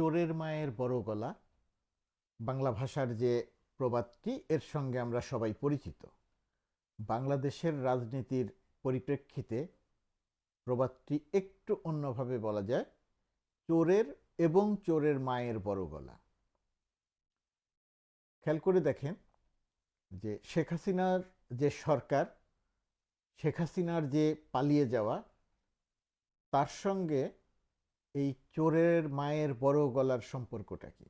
চোরের মায়ের বড় গলা, বাংলা ভাষার যে প্রবাদটি, এর সঙ্গে আমরা সবাই পরিচিত। বাংলাদেশের রাজনীতির পরিপ্রেক্ষিতে প্রবাদটি একটু অন্যভাবে বলা যায়, চোরের এবং চোরের মায়ের বড় গলা। খেয়াল করে দেখেন যে শেখ হাসিনার যে সরকার, শেখ হাসিনার যে পালিয়ে যাওয়া, তার সঙ্গে এই চোরের মায়ের বড় গলার সম্পর্কটা কি?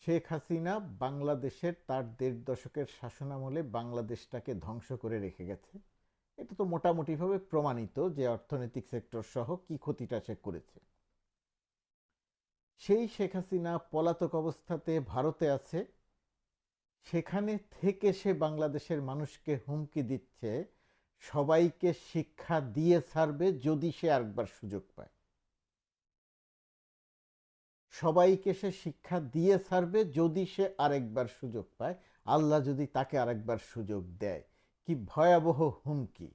শেখ হাসিনা বাংলাদেশের তার দেড় দশকের শাসনামলে বাংলাদেশটাকে ধ্বংস করে রেখে গেছে। এটা তো মোটামুটিভাবে প্রমাণিত যে অর্থনৈতিক সেক্টর সহ কি ক্ষতিটা সে করেছে। সেই শেখ হাসিনা পলাতক অবস্থাতে ভারতে আছে। সেখানে থেকে সে বাংলাদেশের মানুষকে হুমকি দিচ্ছে, সবাইকে শিক্ষা দিয়ে ছাড়বে যদি সে আরেকবার সুযোগ পায়। সবাইকে সে শিক্ষা দিয়ে ছাড়বে যদি সে আরেকবার সুযোগ পায়। আল্লাহ যদি তাকে আরেকবার সুযোগ দেয়, কি ভয়াবহ হুমকি?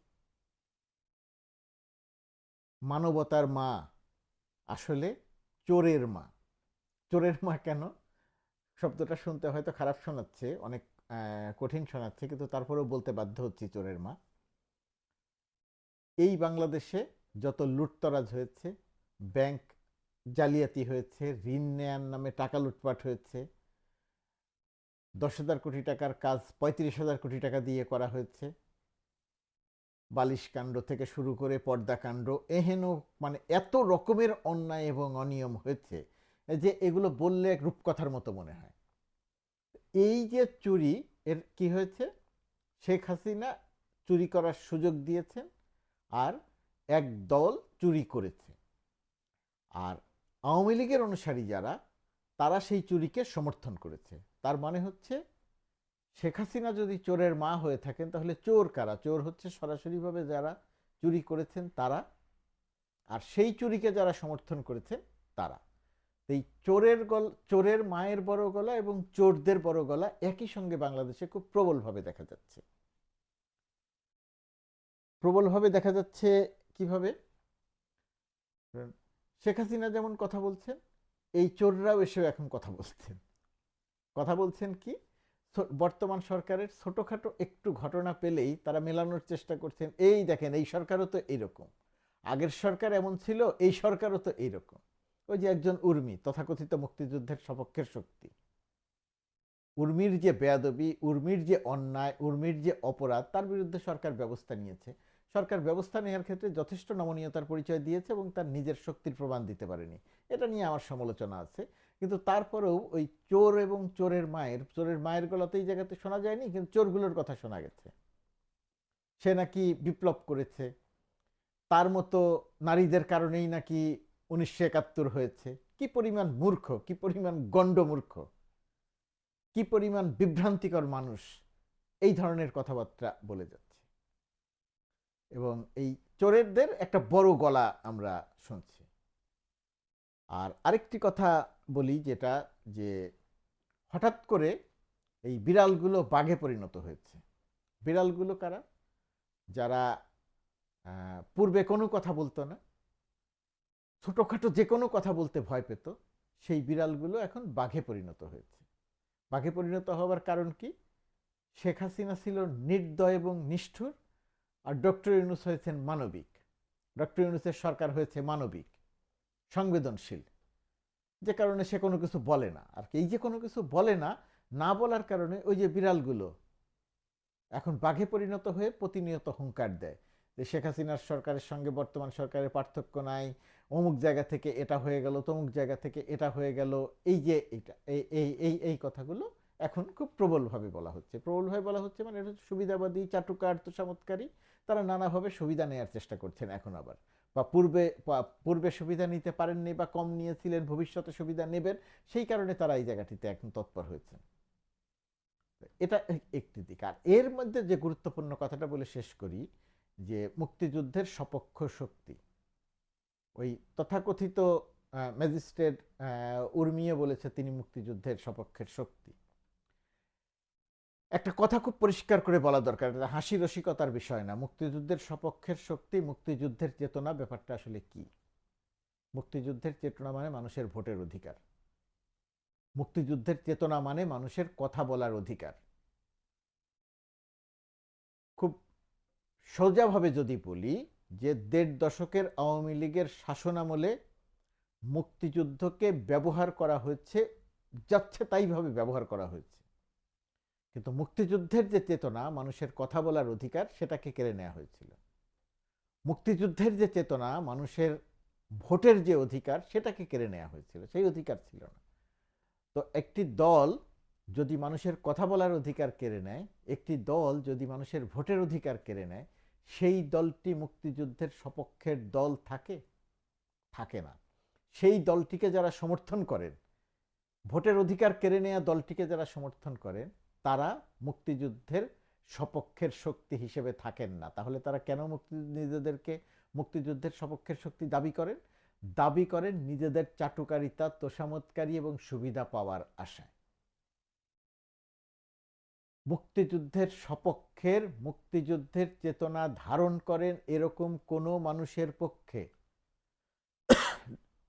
মানবতার মা আসলে চোরের মা। চোরের মা কেন? শব্দটা শুনতে হয়তো খারাপ শোনাচ্ছে, অনেক কঠিন শোনাচ্ছে, কিন্তু তারপরেও বলতে বাধ্য হচ্ছি চোরের মা। এই বাংলাদেশে যত লুটতরাজ হয়েছে, ব্যাংক জালিয়াতি হয়েছে, ঋণ নেয়ার নামে টাকা লুটপাট হয়েছে। দশ হাজার কোটি টাকার কাজ পঁয়ত্রিশ হাজার কোটি টাকা দিয়ে করা হয়েছে। বালিশ কাণ্ড থেকে শুরু করে পর্দা কাণ্ড এহেন মানে এত রকমের অন্যায় এবং অনিয়ম হয়েছে যে এগুলো বললে এক রূপকথার মতো মনে হয়। এই যে চুরি, এর কি হয়েছে? শেখ হাসিনা চুরি করার সুযোগ দিয়েছেন আর এক দল চুরি করেছে। আর আওয়ামী লীগের অনুসারী যারা, তারা সেই চুরিকে সমর্থন করেছে। তার মানে হচ্ছে, শেখ হাসিনা যদি চোরের মা হয়ে থাকেন, তাহলে চোর কারা? চোর হচ্ছে সরাসরিভাবে যারা চুরি করেছেন, তারা। আর সেই চুরিকে যারা সমর্থন করেছেন, তারা। এই চোরের গল, চোরের মায়ের বড় গলা এবং চোরদের বড় গলা একই সঙ্গে বাংলাদেশে খুব প্রবলভাবে দেখা যাচ্ছে। প্রবলভাবে দেখা যাচ্ছে কীভাবে? শেখ হাসিনা যেমন কথা বলছেন, এই চোররাও এসেও এখন কথা বলছেন। কথা বলছেন কি? বর্তমান সরকারের ছোটোখাটো একটু ঘটনা পেলেই তারা মেলানোর চেষ্টা করছেন, এই দেখেন, এই সরকারও তো এইরকম আগের সরকার এমন ছিল, এই সরকারও তো এইরকম ওই যে একজন উর্মি, তথাকথিত মুক্তিযুদ্ধের সপক্ষের শক্তি। উর্মির যে বেয়াদবি, উর্মির যে অন্যায়, উর্মির যে অপরাধ, তার বিরুদ্ধে সরকার ব্যবস্থা নিয়েছে। সরকার ব্যবস্থা নেওয়ার ক্ষেত্রে যথেষ্ট নমনীয়তার পরিচয় দিয়েছে এবং তার নিজের শক্তির প্রমাণ দিতে পারেনি। এটা নিয়ে আমার সমালোচনা আছে। কিন্তু তারপরেও ওই চোর এবং চোরের মায়ের চোরের মায়ের গলাতে এই জায়গাতে শোনা যায়নি, কিন্তু চোরগুলোর কথা শোনা গেছে। সে নাকি বিপ্লব করেছে। তার মতো নারীদের কারণেই নাকি উনিশশো একাত্তর হয়েছে। কি পরিমাণ মূর্খ, কি পরিমাণ গণ্ডমূর্খ। কি পরিমাণ বিভ্রান্তিকর মানুষ, এই ধরনের কথাবার্তা বলে যাচ্ছে। এবং এই চোরেরদের একটা বড় গলা আমরা শুনছি। আর আরেকটি কথা বলি যেটা যে হঠাৎ করে এই বিড়ালগুলো বাঘে পরিণত হয়েছে। বিড়ালগুলো কারা? যারা পূর্বে কোনো কথা বলতো না, ছোটোখাটো যে কোনো কথা বলতে ভয় পেত, সেই বিড়ালগুলো এখন বাঘে পরিণত হয়েছে। বাঘে পরিণত হওয়ার কারণ কি? শেখ হাসিনা ছিল নির্দয় এবং নিষ্ঠুর আর ডক্টর ইউনুস হয়েছেন মানবিক। ডক্টর ইউনুসের সরকার হয়েছে মানবিক, সংবেদনশীল। যে কারণে সে কোনো কিছু বলে না। আর এই যে কোনো কিছু বলে না না বলার কারণে ওই যে বিড়ালগুলো এখন বাঘে পরিণত হয়ে প্রতিনিয়ত হুঙ্কার দেয়। যে শেখ হাসিনার সরকারের সঙ্গে বর্তমান সরকারের পার্থক্য নাই, অমুক জায়গা থেকে এটা হয়ে গেল, তমুক জায়গা থেকে এটা হয়ে গেল, এই যে এইটা, এই এই এই এই কথাগুলো এখন খুব প্রবলভাবে বলা হচ্ছে। প্রবলভাবে বলা হচ্ছে মানে এটা সুবিধাবাদী, চাটুকার তোষামতকারী তারা নানাভাবে সুবিধা নেওয়ার চেষ্টা করছেন এখন আবার। বা পূর্বে পূর্বে সুবিধা নিতে পারেননি বা কম নিয়েছিলেন, ভবিষ্যতে সুবিধা নেবেন, সেই কারণে তারা এই জায়গাটিতে এখন তৎপর হয়েছেন। এটা একটি দিক। আর এর মধ্যে যে গুরুত্বপূর্ণ কথাটা বলে শেষ করি যে মুক্তিযুদ্ধের সপক্ষ শক্তি। ওই তথাকথিত ম্যাজিস্ট্রেট উর্মিয়ে বলেছে তিনি মুক্তিযুদ্ধের সপক্ষের শক্তি। একটা কথা খুব পরিষ্কার করে বলা দরকার হাসি রসিকতার বিষয় না। মুক্তিযুদ্ধের সপক্ষের শক্তি, মুক্তিযুদ্ধের চেতনা ব্যাপারটা আসলে কি? মুক্তিযুদ্ধের চেতনা মানে মানুষের ভোটের অধিকার। মুক্তিযুদ্ধের চেতনা মানে মানুষের কথা বলার অধিকার। সোজাভাবে যদি বলি যে দেড় দশকের আওয়ামী লীগের শাসনামলে মুক্তিযুদ্ধকে ব্যবহার করা হয়েছে, যাচ্ছে তাইভাবে ব্যবহার করা হয়েছে। কিন্তু মুক্তিযুদ্ধের যে চেতনা, মানুষের কথা বলার অধিকার, সেটাকে কেড়ে নেওয়া হয়েছিল। মুক্তিযুদ্ধের যে চেতনা, মানুষের ভোটের যে অধিকার, সেটাকে কেড়ে নেওয়া হয়েছিল। সেই অধিকার ছিল না। তো একটি দল যদি মানুষের কথা বলার অধিকার কেড়ে নেয়, একটি দল যদি মানুষের ভোটের অধিকার কেড়ে নেয় সেই দলটি মুক্তিযুদ্ধের সপক্ষের দল থাকে? থাকে না। সেই দলটিকে যারা সমর্থন করেন, ভোটের অধিকার কেড়ে নেওয়া দলটিকে যারা সমর্থন করেন, তারা মুক্তিযুদ্ধের সপক্ষের শক্তি হিসেবে থাকেন না। তাহলে তারা কেন মুক্তি, নিজেদেরকে মুক্তিযুদ্ধের সপক্ষের শক্তি দাবি করেন? দাবি করেন নিজেদের চাটুকারিতা তোষামতকারী এবং সুবিধা পাওয়ার আশায়। মুক্তিযুদ্ধের সপক্ষের মুক্তিযুদ্ধের চেতনা ধারণ করেন এরকম কোনো মানুষের পক্ষে।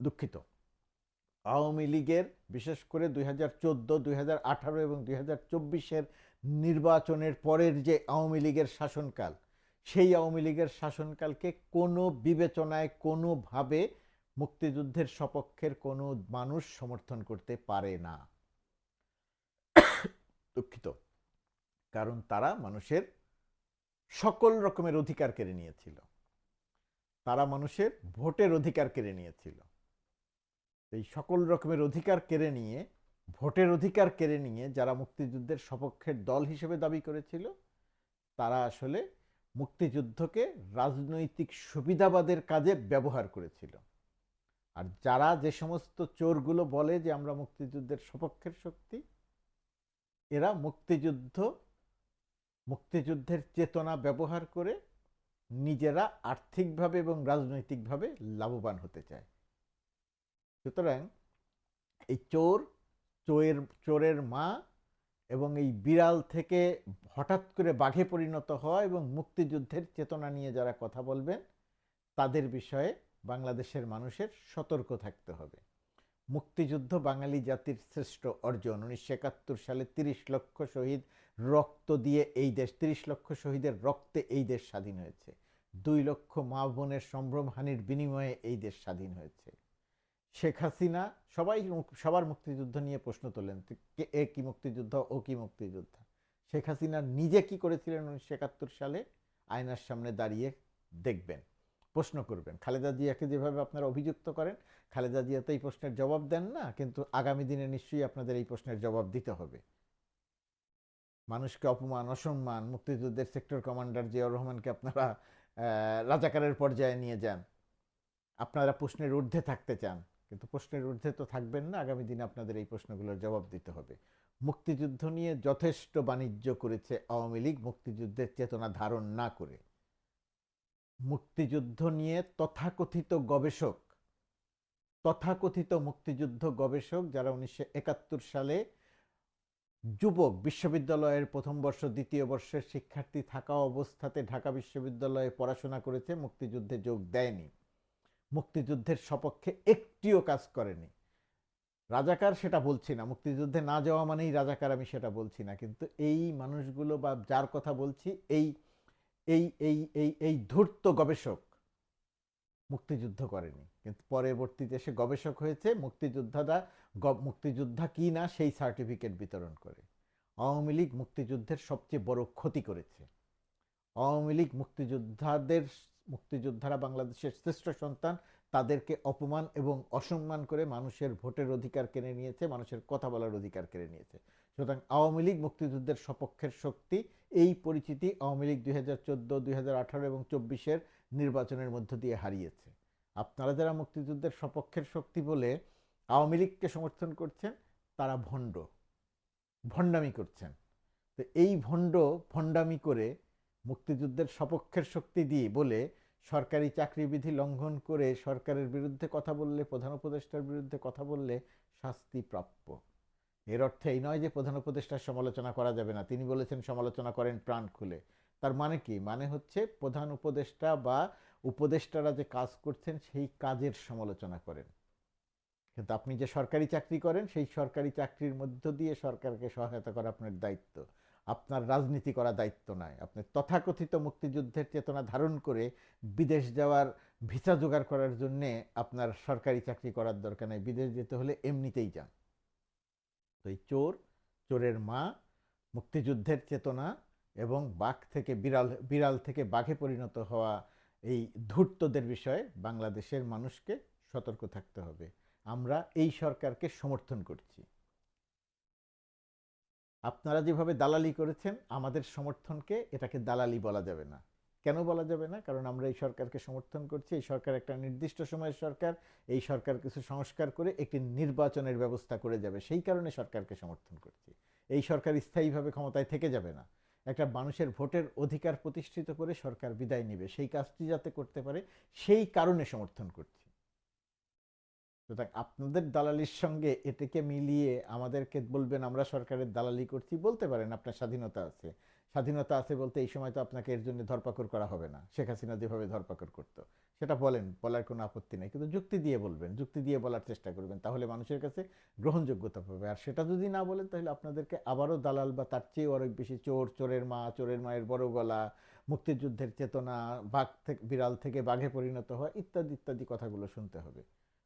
দুঃখিত। আওয়ামী লীগের, বিশেষ করে দুই হাজার চোদ্দ, দুই হাজার আঠারো এবং দুই হাজার চব্বিশের নির্বাচনের পরের যে আওয়ামী লীগের শাসনকাল, সেই আওয়ামী লীগের শাসনকালকে কোনো বিবেচনায়, কোনোভাবে মুক্তিযুদ্ধের সপক্ষের কোনো মানুষ সমর্থন করতে পারে না। দুঃখিত। কারণ তারা মানুষের সকল রকমের অধিকার কেড়ে নিয়েছিল। তারা মানুষের ভোটের অধিকার কেড়ে নিয়েছিল। এই সকল রকমের অধিকার কেড়ে নিয়ে, ভোটের অধিকার কেড়ে নিয়ে যারা মুক্তিযুদ্ধের সপক্ষের দল হিসেবে দাবি করেছিল, তারা আসলে মুক্তিযুদ্ধকে রাজনৈতিক সুবিধাবাদের কাজে ব্যবহার করেছিল। আর যারা যে সমস্ত চোরগুলো বলে যে আমরা মুক্তিযুদ্ধের সপক্ষের শক্তি, এরা মুক্তিযুদ্ধ মুক্তিযুদ্ধের চেতনা ব্যবহার করে নিজেরা আর্থিকভাবে এবং রাজনৈতিকভাবে লাভবান হতে চায়। সুতরাং এই চোর চোরের চোরের মা এবং এই বিড়াল থেকে হঠাৎ করে বাঘে পরিণত হওয়া এবং মুক্তিযুদ্ধের চেতনা নিয়ে যারা কথা বলবেন, তাদের বিষয়ে বাংলাদেশের মানুষের সতর্ক থাকতে হবে। মুক্তিযুদ্ধ বাঙালি জাতির শ্রেষ্ঠ অর্জন। উনিশশো একাত্তর সালে তিরিশ লক্ষ শহীদ রক্ত দিয়ে এই দেশ, তিরিশ লক্ষ শহীদের রক্তে এই দেশ স্বাধীন হয়েছে। দুই লক্ষ মা বোনের সম্ভ্রমহানির বিনিময়ে এই দেশ স্বাধীন হয়েছে। শেখ হাসিনা সবাই সবার মুক্তিযুদ্ধ নিয়ে প্রশ্ন তোলেন এ কি মুক্তিযুদ্ধ, ও কি মুক্তিযোদ্ধা? শেখ হাসিনা নিজে কি করেছিলেন উনিশশো একাত্তর সালে? আয়নার সামনে দাঁড়িয়ে দেখবেন, প্রশ্ন করবেন। খালেদা জিয়াকে যেভাবে আপনারা অভিযুক্ত করেন, খালেদা জিয়া তো এই প্রশ্নের জবাব দেন না, কিন্তু আগামী দিনে নিশ্চয়ই আপনাদের এই প্রশ্নের জবাব দিতে হবে। মানুষকে অপমান, অসম্মান, মুক্তিযুদ্ধের সেক্টর কমান্ডার জিয়াউর রহমানকে আপনারা রাজাকারের পর্যায়ে নিয়ে যান। আপনারা প্রশ্নের ঊর্ধ্বে থাকতে চান, কিন্তু প্রশ্নের ঊর্ধ্বে তো থাকবেন না। আগামী দিনে আপনাদের এই প্রশ্নগুলোর জবাব দিতে হবে। মুক্তিযুদ্ধ নিয়ে যথেষ্ট বাণিজ্য করেছে আওয়ামী লীগ, মুক্তিযুদ্ধের চেতনা ধারণ না করে। মুক্তিযুদ্ধ নিয়ে তথাকথিত গবেষক, তথাকথিত মুক্তিযুদ্ধ গবেষক যারা উনিশশো একাত্তর সালে যুবক বিশ্ববিদ্যালয়ের প্রথম বর্ষ, দ্বিতীয় বর্ষের শিক্ষার্থী থাকা অবস্থাতে ঢাকা বিশ্ববিদ্যালয়ে পড়াশোনা করেছে, মুক্তিযুদ্ধে যোগ দেয়নি। মুক্তিযুদ্ধের সপক্ষে একটিও কাজ করেনি। রাজাকার সেটা বলছি না, মুক্তিযুদ্ধে না যাওয়া মানেই রাজাকার আমি সেটা বলছি না, কিন্তু এই মানুষগুলো বা যার কথা বলছি, এই এই এই এই এই ধূর্ত গবেষক মুক্তিযুদ্ধ করেনি। কিন্তু পরবর্তীতে সে গবেষক হয়েছে, মুক্তিযোদ্ধারা মুক্তিযোদ্ধা কি না সেই সার্টিফিকেট বিতরণ করে। আওয়ামী লীগ মুক্তিযুদ্ধের সবচেয়ে বড় ক্ষতি করেছে। আওয়ামী লীগ মুক্তিযোদ্ধাদের, মুক্তিযোদ্ধারা বাংলাদেশের শ্রেষ্ঠ সন্তান, তাদেরকে অপমান এবং অসম্মান করে মানুষের ভোটের অধিকার কেড়ে নিয়েছে, মানুষের কথা বলার অধিকার কেড়ে নিয়েছে। সুতরাং আওয়ামী লীগ মুক্তিযুদ্ধের সপক্ষের শক্তি, এই পরিচিতি আওয়ামী লীগ দুই হাজার চোদ্দ, দুই হাজার আঠারো এবং চব্বিশের নির্বাচনের মধ্য দিয়ে হারিয়েছে। আপনারা যারা মুক্তিযুদ্ধের সপক্ষের শক্তি বলে আওয়ামী লীগকে সমর্থন করছেন, তারা ভণ্ড। ভণ্ডামি করছেন। তো এই ভণ্ড, ভণ্ডামি করে মুক্তিযুদ্ধের সপক্ষের শক্তি দিয়ে বলে সরকারি চাকরিবিধি লঙ্ঘন করে সরকারের বিরুদ্ধে কথা বললে, প্রধান উপদেষ্টার বিরুদ্ধে কথা বললে শাস্তি প্রাপ্য। এর অর্থ এই নয় যে প্রধান উপদেষ্টার সমালোচনা করা যাবে না। তিনি বলেছেন, সমালোচনা করেন, প্রাণ খুলে। তার মানে কি? মানে হচ্ছে প্রধান উপদেষ্টা বা উপদেষ্টারা যে কাজ করছেন, সেই কাজের সমালোচনা করেন। কিন্তু আপনি যে সরকারি চাকরি করেন, সেই সরকারি চাকরির মধ্য দিয়ে সরকারকে সহায়তা করা আপনার দায়িত্ব। আপনার রাজনীতি করা দায়িত্ব নয়। আপনি তথাকথিত মুক্তিযুদ্ধের চেতনা ধারণ করে বিদেশ যাওয়ার ভিসা জোগাড় করার জন্যে আপনার সরকারি চাকরি করার দরকার নেই। বিদেশ যেতে হলে এমনিতেই যান। তো এই চোর, চোরের মা, মুক্তিযুদ্ধের চেতনা এবং বাঘ থেকে বিড়াল বিড়াল থেকে বাঘে পরিণত হওয়া এই ধূর্তদের বিষয়ে বাংলাদেশের মানুষকে সতর্ক থাকতে হবে। আমরা এই সরকারকে সমর্থন করছি। আপনারা যেভাবে দালালি করেছেন, আমাদের সমর্থনকে এটাকে দালালি বলা যাবে না। কেন বলা যাবে না? কারণ আমরা এই সরকারকে সমর্থন করছি। এই সরকার একটা নির্দিষ্ট সময়ের সরকার। এই সরকার কিছু সংস্কার করে একটি নির্বাচনের ব্যবস্থা করে যাবে। সেই কারণে সরকারকে সমর্থন করছি। এই সরকার স্থায়ীভাবে ক্ষমতায় থেকে যাবে না। একটা মানুষের ভোটের অধিকার প্রতিষ্ঠিত করে সরকার বিদায় নেবে। সেই কাজটি যাতে করতে পারে, সেই কারণে সমর্থন করছি। সুতরাং আপনাদের দালালির সঙ্গে এটাকে মিলিয়ে আমাদেরকে বলবেন, আমরা সরকারের দালালি করছি। বলতে পারেন, আপনার স্বাধীনতা আছে। স্বাধীনতা আছে বলতে এই সময় তো আপনাকে এর জন্য ধরপাকড় করা হবে না। শেখ হাসিনা যেভাবে ধরপাকড় করতো। সেটা বলেন, বলার কোনো আপত্তি নেই। কিন্তু যুক্তি দিয়ে বলবেন, যুক্তি দিয়ে বলার চেষ্টা করবেন, তাহলে মানুষের কাছে গ্রহণযোগ্যতা পাবে। আর সেটা যদি না বলেন, তাহলে আপনাদেরকে আবারও দালাল বা তার চেয়েও অনেক বেশি চোর, চোরের মা, চোরের মায়ের বড় গলা, মুক্তিযুদ্ধের চেতনা, বাঘ থেকে বিড়াল থেকে বাঘে পরিণত হওয়া ইত্যাদি ইত্যাদি কথাগুলো শুনতে হবে।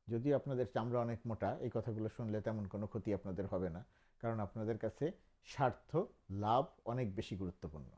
যদিও আপনাদের চামড়া অনেক মোটা, এই কথাগুলো শুনলে তেমন কোনো ক্ষতি আপনাদের হবে না। কারণ আপনাদের কাছে স্বার্থ লাভ অনেক বেশি গুরুত্বপূর্ণ।